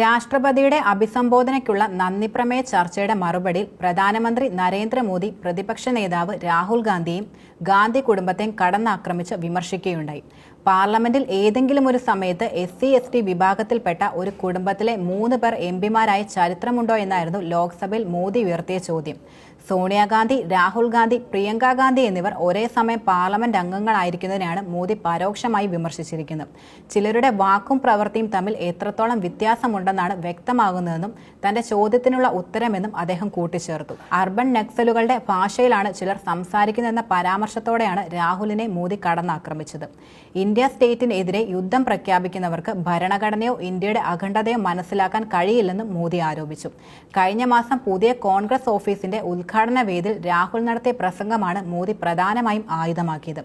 രാഷ്ട്രപതിയുടെ അഭിസംബോധനയ്ക്കുള്ള നന്ദിപ്രമേയ ചർച്ചയുടെ മറുപടിയിൽ പ്രധാനമന്ത്രി നരേന്ദ്രമോദി പ്രതിപക്ഷ നേതാവ് രാഹുൽ ഗാന്ധിയും ഗാന്ധി കുടുംബത്തെയും കടന്നാക്രമിച്ച് വിമർശിക്കുകയുണ്ടായി. പാർലമെന്റിൽ ഏതെങ്കിലും ഒരു സമയത്ത് എസ് സി എസ് ടി വിഭാഗത്തിൽപ്പെട്ട ഒരു കുടുംബത്തിലെ മൂന്ന് പേർ എം പിമാരായ ചരിത്രമുണ്ടോ എന്നായിരുന്നു ലോക്സഭയിൽ മോദി ഉയർത്തിയ ചോദ്യം. സോണിയാഗാന്ധി രാഹുൽ ഗാന്ധി പ്രിയങ്ക ഗാന്ധി എന്നിവർ ഒരേ സമയം പാർലമെന്റ് അംഗങ്ങളായിരിക്കുന്നതിനാണ് മോദി പരോക്ഷമായി വിമർശിച്ചിരിക്കുന്നത്. ചിലരുടെ വാക്കും പ്രവൃത്തിയും തമ്മിൽ എത്രത്തോളം വ്യത്യാസമുണ്ടെന്നാണ് വ്യക്തമാകുന്നതെന്നും തന്റെ ചോദ്യത്തിനുള്ള ഉത്തരമെന്നും അദ്ദേഹം കൂട്ടിച്ചേർത്തു. അർബൻ നക്സലുകളുടെ ഭാഷയിലാണ് ചിലർ സംസാരിക്കുന്നതെന്ന പരാമർശത്തോടെയാണ് രാഹുലിനെ മോദി കടന്നാക്രമിച്ചത്. ഇന്ത്യ സ്റ്റേറ്റിനെതിരെ യുദ്ധം പ്രഖ്യാപിക്കുന്നവർക്ക് ഭരണഘടനയോ ഇന്ത്യയുടെ അഖണ്ഡതയോ മനസ്സിലാക്കാൻ കഴിയില്ലെന്നും മോദി ആരോപിച്ചു. കഴിഞ്ഞ മാസം പുതിയ കോൺഗ്രസ് ഓഫീസിന്റെ ഉദ്ഘാടന വേദിയിൽ രാഹുൽ നടത്തിയ പ്രസംഗമാണ് മോദി പ്രധാനമായും ആയുധമാക്കിയത്.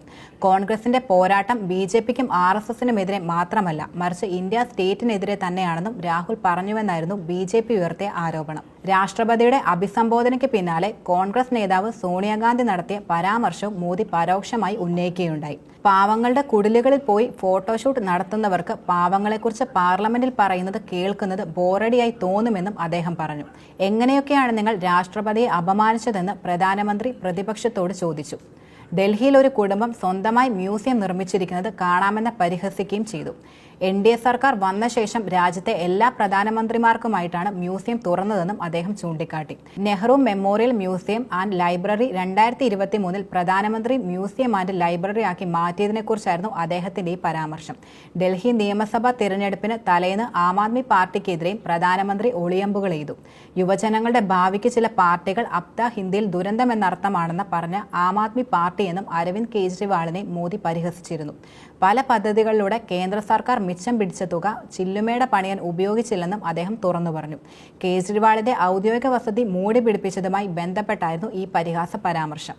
കോൺഗ്രസിന്റെ പോരാട്ടം ബി ജെ പിക്കും ആർ എസ് എസിനുമെതിരെ മാത്രമല്ല മറിച്ച് ഇന്ത്യ സ്റ്റേറ്റിനെതിരെ തന്നെയാണെന്നും രാഹുൽ പറഞ്ഞുവെന്നായിരുന്നു ബി ജെ പി ഉയർത്തിയ ആരോപണം. രാഷ്ട്രപതിയുടെ അഭിസംബോധനയ്ക്ക് പിന്നാലെ കോൺഗ്രസ് നേതാവ് സോണിയാഗാന്ധി നടത്തിയ പരാമർശവും മോദി പരോക്ഷമായി ഉന്നയിക്കുകയുണ്ടായി. പാവങ്ങളുടെ കുടിലുകളിൽ പോയി ഫോട്ടോഷൂട്ട് നടത്തുന്നവർക്ക് പാവങ്ങളെക്കുറിച്ച് പാർലമെന്റിൽ പറയുന്നത് കേൾക്കുന്നത് ബോറടിയായി തോന്നുമെന്നും അദ്ദേഹം പറഞ്ഞു. എങ്ങനെയൊക്കെയാണ് നിങ്ങൾ രാഷ്ട്രപതിയെ അപമാനിച്ചതെന്ന് പ്രധാനമന്ത്രി പ്രതിപക്ഷത്തോട് ചോദിച്ചു. ഡൽഹിയിൽ ഒരു കുടുംബം സ്വന്തമായി മ്യൂസിയം നിർമ്മിച്ചിരിക്കുന്നത് കാണാമെന്ന് പരിഹസിക്കുകയും ചെയ്തു. എൻ ഡി എ സർക്കാർ വന്ന ശേഷം രാജ്യത്തെ എല്ലാ പ്രധാനമന്ത്രിമാർക്കുമായിട്ടാണ് മ്യൂസിയം തുറന്നതെന്നും അദ്ദേഹം ചൂണ്ടിക്കാട്ടി. Nehru Memorial Museum and Library രണ്ടായിരത്തി ഇരുപത്തി മൂന്നിൽ പ്രധാനമന്ത്രി മ്യൂസിയം ആൻഡ് ലൈബ്രറി ആക്കി മാറ്റിയതിനെക്കുറിച്ചായിരുന്നു അദ്ദേഹത്തിന്റെ ഈ പരാമർശം. ഡൽഹി നിയമസഭാ തിരഞ്ഞെടുപ്പിന് തലേന്ന് ആം ആദ്മി പാർട്ടിക്കെതിരെയും പ്രധാനമന്ത്രി ഒളിയമ്പുകൾ എയ്തു. യുവജനങ്ങളുടെ ഭാവിക്ക് ചില പാർട്ടികൾ അബ്ദ ഹിന്ദിയിൽ ദുരന്തമെന്നർത്ഥമാണെന്ന് പറഞ്ഞ ആം ആദ്മി പാർട്ടിയെന്നും അരവിന്ദ് കെജ്രിവാളിനെ മോദി പരിഹസിച്ചിരുന്നു. പല പദ്ധതികളിലൂടെ കേന്ദ്ര സർക്കാർ മിച്ചം പിടിച്ച തുക ചില്ലുമേട പണിയാൻ ഉപയോഗിച്ചില്ലെന്നും അദ്ദേഹം തുറന്നു പറഞ്ഞു. കേജ്രിവാളിന്റെ ഔദ്യോഗിക വസതി മൂടി പിടിപ്പിച്ചതുമായി ബന്ധപ്പെട്ടായിരുന്നു ഈ പരിഹാസ പരാമർശം.